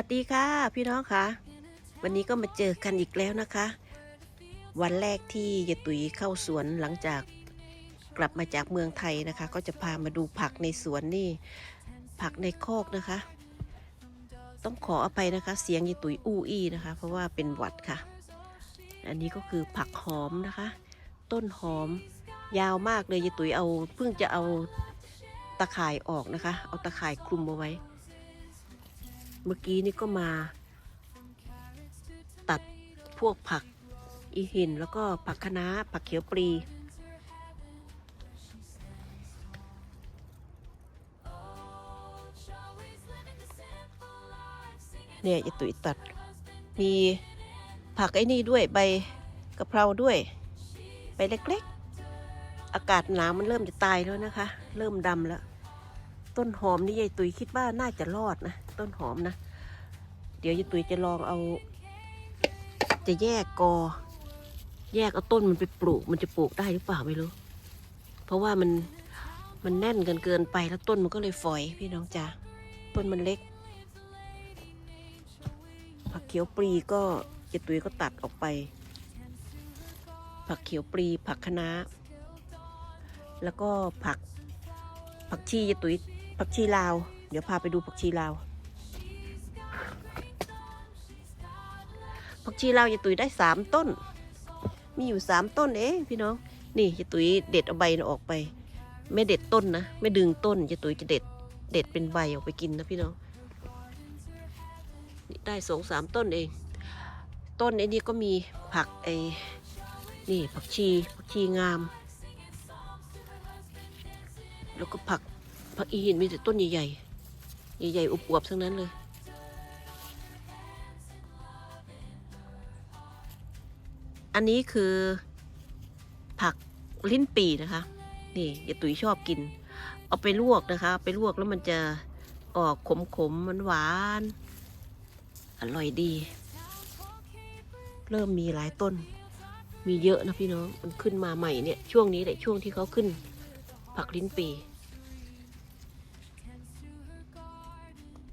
วัสดีค่ะ พี่น้องค่ะ วันนี้ก็มาเจอกันอีกแล้วนะคะ วันแรกที่ยายตุ๋ยเข้าสวนหลังจากกลับมาจากเมืองไทยนะคะ ก็จะพามาดูผักในสวนนี่ ผักในโคกนะคะ ต้องขออภัยนะคะ เสียงยายตุ๋ยอู้อี้นะคะ เพราะว่าเป็นหวัดค่ะ อันนี้ก็คือผักหอมนะคะ ต้นหอมยาวมากเลยยายตุ๋ยเอาเพิ่งจะเอาตะข่ายออกนะคะ เอาตะข่ายคลุมเอาไว้ เมื่อกี้นี่ก็มา ตัดพวกผักอีหิน แล้วก็ผักคะน้าผักเขียวปลีเนี่ยจะตุยตัด มีผักไอ้นี่ด้วยใบกะเพราด้วย ใบเล็กๆ อากาศหนาวมันเริ่มจะตายแล้วนะคะ เริ่มดำแล้ว ต้นหอมนี่ยายตุยคิดว่าน่าจะรอดนะ ต้นหอมนะ เดี๋ยวยายตุ๋ยจะลองเอา จะแยกกอ แยกเอาต้นมันไปปลูก มันจะปลูกได้หรือเปล่าไม่รู้ เพราะว่ามันมันแน่นกันเกินไปแล้วต้นมันก็เลยฝอยพี่น้องจ๋าต้นมันเล็ก ผักเขียวปลีก็ยายตุ๋ยก็ตัดออกไป ผักเขียวปลีผักคะน้าแล้วก็ผักผักชียายตุ๋ยผักชีลาว เดี๋ยวพาไปดูผักชีลาว ผักชีลาวยายตุ๋ยได้สามต้น มีอยู่สามต้นเองพี่น้อง นี่ยายตุ๋ยเด็ดเอาใบออกไป ไม่เด็ดต้นนะ ไม่ดึงต้นยายตุ๋ยจะเด็ด เด็ดเป็นใบออกไปกินนะพี่น้อง นี่ได้สองสามต้นเอง ต้นไอ้นี่ก็มีผักไอ้นี่ผักชีผักชีงาม แล้วก็ผักผักอีหินมีแต่ต้นใหญ่ๆ ใหญ่ๆอวบๆทั้งนั้นเลย อันนี้คือผักลิ้นปีนะคะ นี่ยายตุ๋ยชอบกิน เอาไปลวกนะคะ ไปลวกแล้วมันจะออกขมขมมันหวาน อร่อยดี เริ่มมีหลายต้น มีเยอะนะพี่น้อง มันขึ้นมาใหม่เนี่ย ช่วงนี้แหละช่วงที่เขาขึ้น ผักลิ้นปี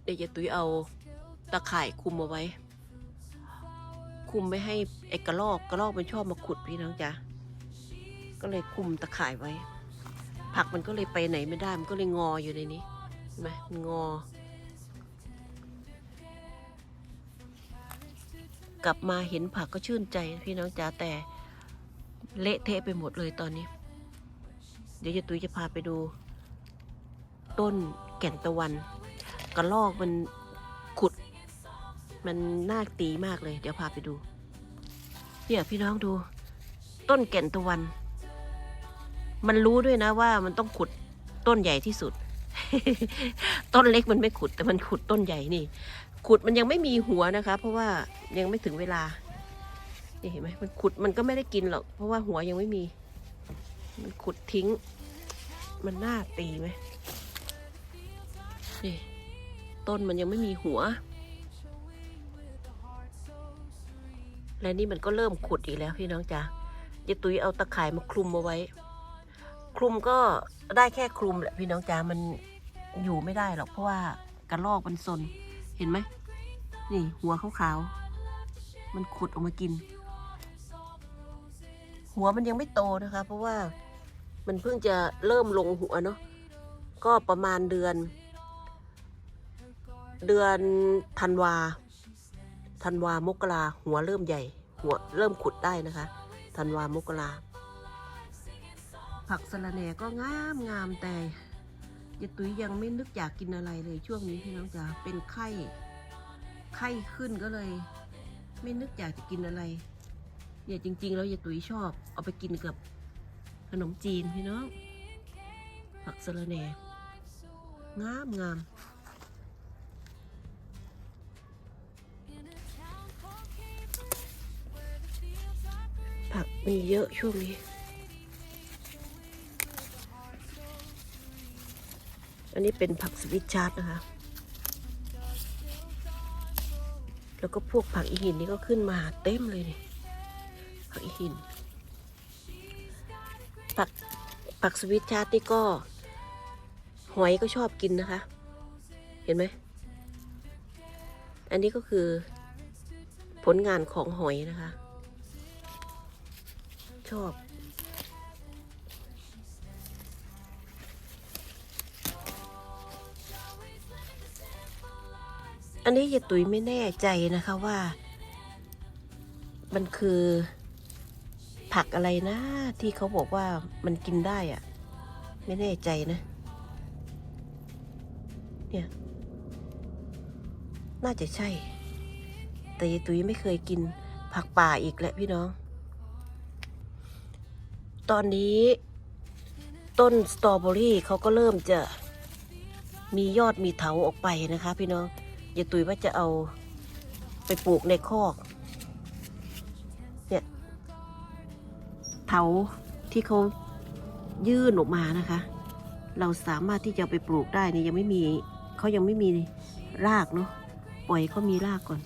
เดี๋ยวยายตุ๋ยเอาตะข่ายคุมเอาไว้ คุมไม่ให้ไอ้กระรอกกระรอกมันชอบมาขุดพี่น้องจ๊ะก็เลยคุมตะข่ายไว้ ผักมันก็เลยไปไหนไม่ได้มันก็เลยงออยู่ในนี้เห็นไหมมันงอ กลับมาเห็นผักก็ชื่นใจพี่น้องจ๋าแต่เละเทะไปหมดเลยตอนนี้ เดี๋ยวจะตุยจะพาไปดู ต้นแก่นตะวัน กระลอกมันขุด มันน่าตีมากเลย เดี๋ยวพาไปดู เนี่ยพี่น้องดู ต้นแก่นตะวัน มันรู้ด้วยนะว่ามันต้องขุดต้นใหญ่ที่สุด ต้นเล็กมันไม่ขุด แต่มันขุดต้นใหญ่นี่ ขุดมันยังไม่มีหัวนะคะ เพราะว่ายังไม่ถึงเวลานี่เห็นไหมมันขุดมันก็ไม่ได้กินหรอก เพราะว่าหัวยังไม่มี มันขุดทิ้ง มันน่าตีไหมนี่ต้นมันยังไม่มีหัว และนี่มันก็เริ่มขุดอีกแล้วพี่น้องจ๋ายายตุ้ยเอาตะข่ายมาคลุมเอาไว้ คลุมก็ได้แค่คลุมแหละพี่น้องจ๋ามันอยู่ไม่ได้หรอกเพราะว่ากระรอกมันซนเห็นไหมนี่หัวขาวๆมันขุดออกมากิน หัวมันยังไม่โตนะคะ เพราะว่ามันเพิ่งจะเริ่มลงหัวเนาะก็ประมาณเดือน เดือนธันวา ธันวามกราหัวเริ่มใหญ่ หัวเริ่มขุดได้นะคะธันวามกราผักสะระแหน่ก็งามงามแต่ยายตุ้ยยังไม่นึกอยากกินอะไรเลยช่วงนี้พี่น้องจ๋าเป็นไข้ไข้ขึ้นก็เลย ไม่นึกอยากจะกินอะไรเนี่ยจริง ๆ แล้วยายตุ้ยชอบ เอาไปกินกับขนมจีนพี่น้องผักสะระแหน่งามงาม ผักมีเยอะช่วงนี้ อันนี้เป็นผักสวิตชาร์ดนะคะ แล้วก็พวกผักอีหินนี่ก็ขึ้นมาเต็มเลยนี่ผักอีหิน ผักผักสวิตชาร์ดนี่ก็หอยก็ชอบกินนะคะ เห็นไหม อันนี้ก็คือผลงานของหอยนะคะ ชอบ อันนี้ยายตุ๋ยไม่แน่ใจนะคะว่า มันคือ ผักอะไรนะ ที่เขาบอกว่ามันกินได้อะไม่แน่ใจนะ เนี่ย น่าจะใช่ แต่ยายตุ๋ยไม่เคยกินผักป่าอีกแหละพี่น้อง ตอนนี้ต้นสตรอเบอรี่เขาก็เริ่มจะมียอดมีเถาออกไปนะคะ พี่น้องอย่าตุยว่าจะเอาไปปลูกในคอกเนี่ยเถาที่เขายื่นออกมานะคะ เราสามารถที่จะไปปลูกได้นี่ยังไม่มีเขายังไม่มีรากเนาะปล่อยเขามีรากก่อน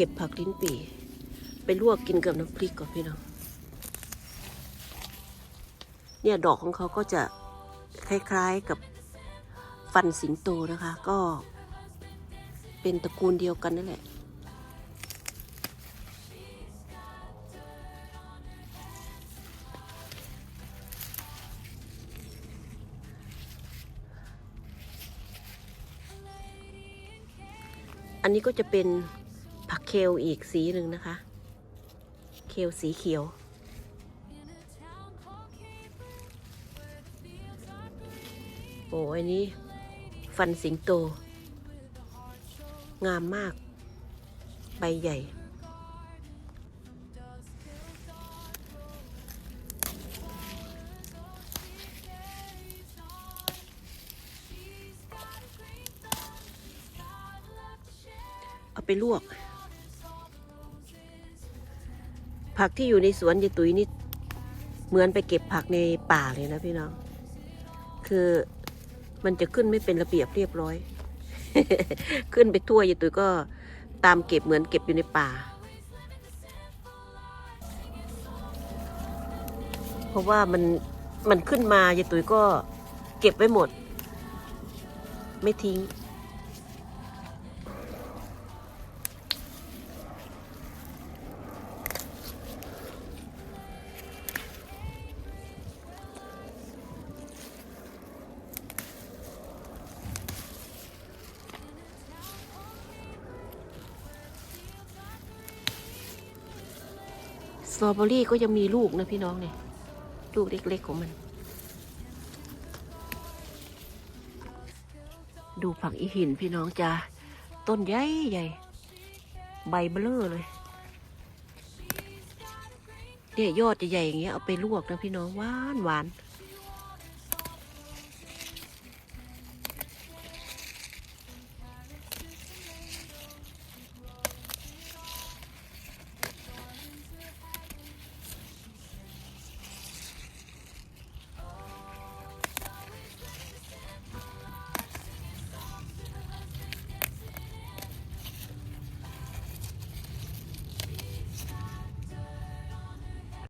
ก็บผักลิ้นปี่ ไปลวกกินกับน้ำพริกก่อนพี่น้อง เนี่ยดอกของเขาก็จะคล้ายๆกับฟันสิงโตนะคะ ก็เป็นตระกูลเดียวกันนั่นแหละอันนี้ก็จะเป็น เคลอีกสีหนึ่งนะคะ เคลสีเขียว โอ้อันนี้ ฟันสิงโต งามมาก ใบใหญ่ เอาไปลวก ผักที่อยู่ในสวนยายตุ๋ยนี่เหมือนไปเก็บผักในป่าเลยนะพี่น้อง คือมันจะขึ้นไม่เป็นระเบียบเรียบร้อย ขึ้นไปทั่วยายตุ๋ยก็ตามเก็บเหมือนเก็บอยู่ในป่า เพราะว่ามันมันขึ้นมายายตุ๋ยก็เก็บไว้หมด ไม่ทิ้ง ตรอเบอรี่ก็ยังมีลูกนะพี่น้องเนี่ย ลูกเล็กๆของมัน ดูผักอีหินพี่น้องจ้าต้นใหญ่ใหญ่ใบเบลอเลยเนี่ยยอดจะใหญ่อย่างเงี้ยเอาไปลวกนะพี่น้องหวานหวาน